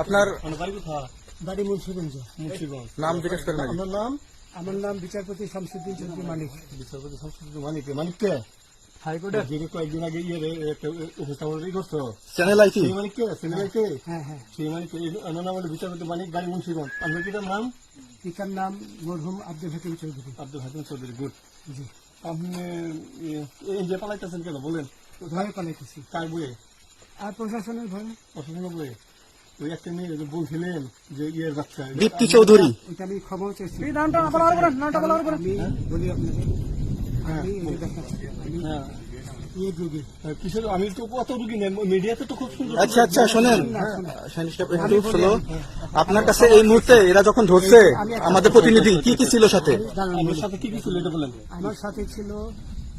আপনার বাড়ি মুন্সিগঞ্জ নাম জিজ্ঞেস করেন। আমার নাম আমার নাম বিচারপতি শামসুদ্দিন চৌধুরী মানিক বিচারপতি সংসদ মানিক যিনি কয়েকদিন আগে ইয়ে রে, একটা উপস্থাপন করছ চ্যানেল আইটি সেই মানিককে সিনেমাকে হ্যাঁ হ্যাঁ সেই মানিক আমার নাম হলো বিচারপতি মানিক বাড়ি মুন্সিগঞ্জ আপনার কি নাম পিতার নাম মরহুম আব্দুল হাকিম চৌধুরী আব্দুল হাকিম চৌধুরী গুড জি আপনি ইয়ে, এই যে পালাইতেছেন কেন বলেন ভয়ে পালাইতেছি কার বইয়ে আর প্রশাসনের ভয়ে? ওই একটা মেয়ে যে বলছিলেন যে ইয়ের বাচ্চা দীপ্তি চৌধুরী। আমি নামটা নামটা বলি আপনাকে হ্যাঁ তো কত রুগী নেই মিডিয়াতে তো খুব সুন্দর আচ্ছা আচ্ছা শোনেন। একটু স্লো আপনার কাছে এই মুহূর্তে এরা যখন ধরছে আমাদের প্রতিনিধি কি কি ছিল সাথে? আমার সাথে কি কি ছিল এটা বলেন। আমার সাথে ছিল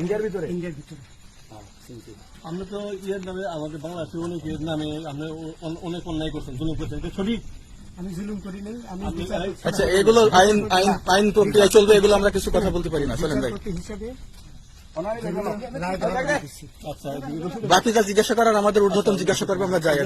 ইন্ডিয়ার ভিতরে? ইন্ডিয়ার ভিতরে। আমরা তো ইয়ের নামে আমাদের বাংলাদেশের অনেক ইয়ের নামে আপনি অনেক অন্যায় করছেন জুলুম করছেন। সঠিক? আমি জুলুম করি নাই আমি আচ্ছা এগুলো আইন আইন আইন প্রক্রিয়া চলবে এগুলো আমরা কিছু কথা বলতে পারি না চলেন ভাই। হিসাবে আচ্ছা বাকি যা জিজ্ঞাসা করার আমাদের ঊর্ধ্বতন জিজ্ঞাসা করব আমরা যাই